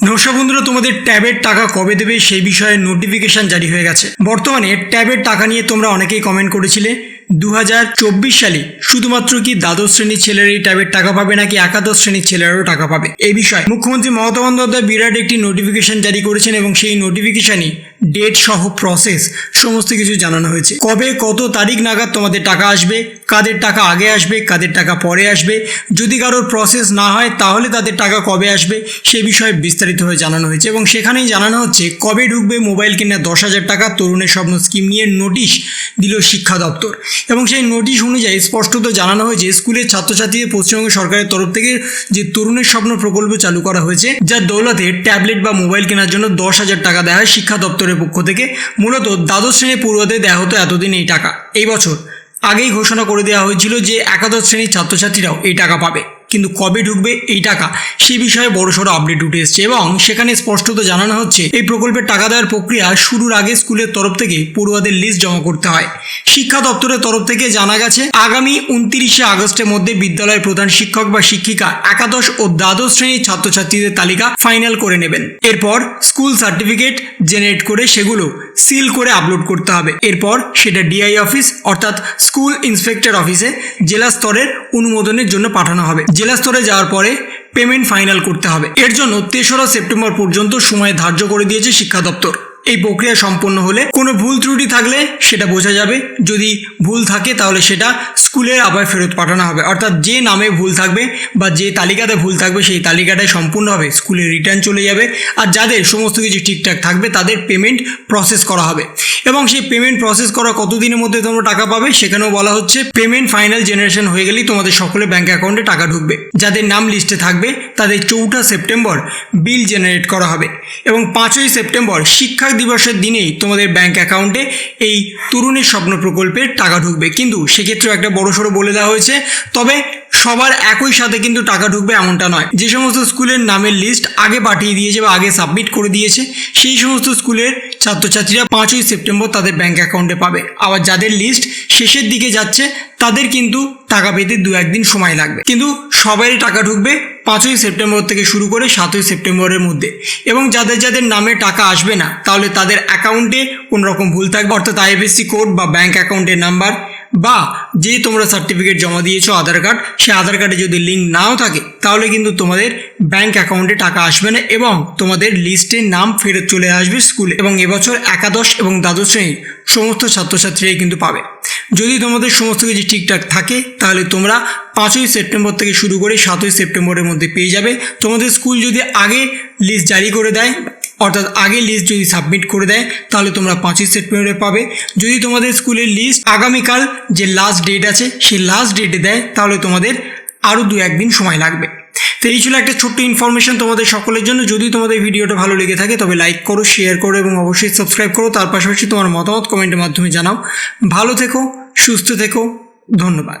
নমস্কার বন্ধুরা, তোমাদের ট্যাবের টাকা কবে দেবে সেই বিষয়ে নোটিফিকেশান জারি হয়ে গেছে। বর্তমানে ট্যাবের টাকা নিয়ে তোমরা অনেকেই কমেন্ট করেছিলে। দু চব্বিশ সালে শুধুমাত্র কি দ্বাদশ শ্রেণির ছেলের এই ট্যাবের টাকা পাবে নাকি একাদশ শ্রেণির ছেলেরাও টাকা পাবে? এই বিষয়ে মুখ্যমন্ত্রী মমতা বন্দ্যোপাধ্যায় বিরাট একটি নোটিফিকেশান জারি করেছেন এবং সেই নোটিফিকেশনই ডেট সহ প্রসেস সমস্ত কিছু জানানো হয়েছে। কবে, কত তারিখ নাগাদ তোমাদের টাকা আসবে, কাদের টাকা আগে আসবে, কাদের টাকা পরে আসবে, যদি কারোর প্রসেস না হয়, তাহলে তাদের টাকা কবে আসবে, সে বিষয়ে বিস্তারিতভাবে জানানো হয়েছে। এবং সেখানেই জানানো হচ্ছে, কবে ঢুকবে মোবাইল কিনে দশ হাজার টাকা, তরুণের স্বপ্ন স্কিম নিয়ে নোটিশ দিল শিক্ষা দপ্তর। এবং সেই নোটিশ অনুযায়ী স্পষ্টত জানানো হয়েছে, স্কুলের ছাত্রছাত্রীদের পশ্চিমবঙ্গ সরকারের তরফ থেকে যে তরুণের স্বপ্ন প্রকল্প চালু করা হয়েছে, যার দৌলতে ট্যাবলেট বা মোবাইল কেনার জন্য দশ হাজার টাকা দেওয়া হয় শিক্ষা দপ্তরের পক্ষ থেকে মূলত দ্বাদশ শ্রেণির পড়ুয়াদের দেওয়া হতো এতদিন এই টাকা। এই বছর আগেই ঘোষণা করে দেওয়া হয়েছিল যে একাদশ শ্রেণির ছাত্রছাত্রীরাও এই টাকা পাবে। কিন্তু কবে ঢুকবে এই টাকা? সে বিষয়ে বড়সড় আপডেট উঠে এসছে এবং সেখানে স্পষ্টত জানানো হচ্ছে, এই প্রকল্পের টাকা দেওয়ার প্রক্রিয়া শুরুর আগে স্কুলের তরফ থেকে পড়ুয়াদের লিস্ট জমা করতে হয়। শিক্ষা দপ্তরের তরফ থেকে জানা গেছে, আগামী উনত্রিশে আগস্টের মধ্যে বিদ্যালয়ের প্রধান শিক্ষক বা শিক্ষিকা, একাদশ ও দ্বাদশ শ্রেণির ছাত্রছাত্রীদের তালিকা ফাইনাল করে নেবেন। এরপর স্কুল সার্টিফিকেট জেনারেট করে সেগুলো সিল করে আপলোড করতে হবে। এরপর সেটা ডিআই অফিস অর্থাৎ স্কুল ইন্সপেক্টর অফিসে জেলা স্তরের অনুমোদনের জন্য পাঠানো হবে। জেলা স্তরে যাওয়ার পরে পেমেন্ট ফাইনাল করতে হবে। এর জন্য তেসরা সেপ্টেম্বর পর্যন্ত সময় ধার্য করে দিয়েছে শিক্ষা দপ্তর। এই প্রক্রিয়া সম্পন্ন হলে কোনো ভুল ত্রুটি থাকলে সেটা বোঝা যাবে। যদি ভুল থাকে তাহলে সেটা স্কুলের আবার ফেরত পাঠানো হবে। অর্থাৎ যে নামে ভুল থাকবে বা যে তালিকাতে ভুল থাকবে সেই তালিকাটায় সম্পূর্ণভাবে স্কুলে রিটার্ন চলে যাবে আর যাদের সমস্ত কিছু ঠিকঠাক থাকবে তাদের পেমেন্ট প্রসেস করা হবে। এবং সেই পেমেন্ট প্রসেস করা কতদিনের মধ্যে তোমরা টাকা পাবে সেখানেও বলা হচ্ছে পেমেন্ট ফাইনাল জেনারেশন হয়ে গেলেই তোমাদের সকলে ব্যাঙ্ক অ্যাকাউন্টে টাকা ঢুকবে। যাদের নাম লিস্টে থাকবে তাদের চৌঠা সেপ্টেম্বর বিল জেনারেট করা হবে। এবং পাঁচই সেপ্টেম্বর শিক্ষা দিবসের দিনেই তোমাদের ব্যাঙ্ক অ্যাকাউন্টে এই তরুণের স্বপ্ন প্রকল্পের টাকা ঢুকবে। কিন্তু সেক্ষেত্রেও একটা বড়সড় বলে দেওয়া হয়েছে। তবে সবার একই সাথে কিন্তু টাকা ঢুকবে এমনটা নয়। যে সমস্ত স্কুলের নামের লিস্ট আগে পাঠিয়ে দিয়েছে বা আগে সাবমিট করে দিয়েছে, সেই সমস্ত স্কুলের ছাত্রছাত্রীরা পাঁচই সেপ্টেম্বর তাদের ব্যাঙ্ক অ্যাকাউন্টে পাবে। আবার যাদের লিস্ট শেষের দিকে যাচ্ছে, তাদের কিন্তু টাকা পেতে দু একদিন সময় লাগবে। কিন্তু সবাই টাকা ঢুকবে পাঁচই সেপ্টেম্বর থেকে শুরু করে সাতই সেপ্টেম্বরের মধ্যে। এবং যাদের যাদের নামে টাকা আসবে না, তাহলে তাদের অ্যাকাউন্টে কোনো রকম ভুল থাকবে। অর্থাৎ আইএফএসসি কোড বা ব্যাঙ্ক অ্যাকাউন্টের নাম্বার বা যে তোমরা সার্টিফিকেট জমা দিয়েছ আধার কার্ড সে আধার কার্ডে যদি লিঙ্ক নাও থাকে, তাহলে কিন্তু তোমাদের ব্যাংক অ্যাকাউন্টে টাকা আসবে না এবং তোমাদের লিস্টের নাম ফেরত চলে আসবে স্কুলে এবং এবছর একাদশ এবং দ্বাদশ শ্রেণির সমস্ত ছাত্রছাত্রীরাই কিন্তু পাবে। যদি তোমাদের সমস্ত কিছু ঠিকঠাক থাকে, তাহলে তোমরা পাঁচই সেপ্টেম্বর থেকে শুরু করে সাতই সেপ্টেম্বরের মধ্যে পেয়ে যাবে। তোমাদের স্কুল যদি আগে লিস্ট জারি করে দেয় অর্থাৎ আগে লিস্ট যদি সাবমিট করে দেয়, তাহলে তোমরা পাঁচই সেপ্টেম্বরে পাবে। যদি তোমাদের স্কুলের লিস্ট আগামীকাল যে লাস্ট ডেট আছে, সেই লাস্ট ডেটে দেয়, তাহলে তোমাদের আরও দু একদিন সময় লাগবে। তো এই ছিল একটা ছোট্ট ইনফরমেশন তোমাদের সকলের জন্য। যদি তোমাদের ভিডিওটা ভালো লেগে থাকে, তবে লাইক করো শেয়ার করো এবং অবশ্যই সাবস্ক্রাইব করো। তার পাশাপাশি তোমার মতামত কমেন্টের মাধ্যমে জানাও। ভালো থেকো, সুস্থ থেকো, ধন্যবাদ।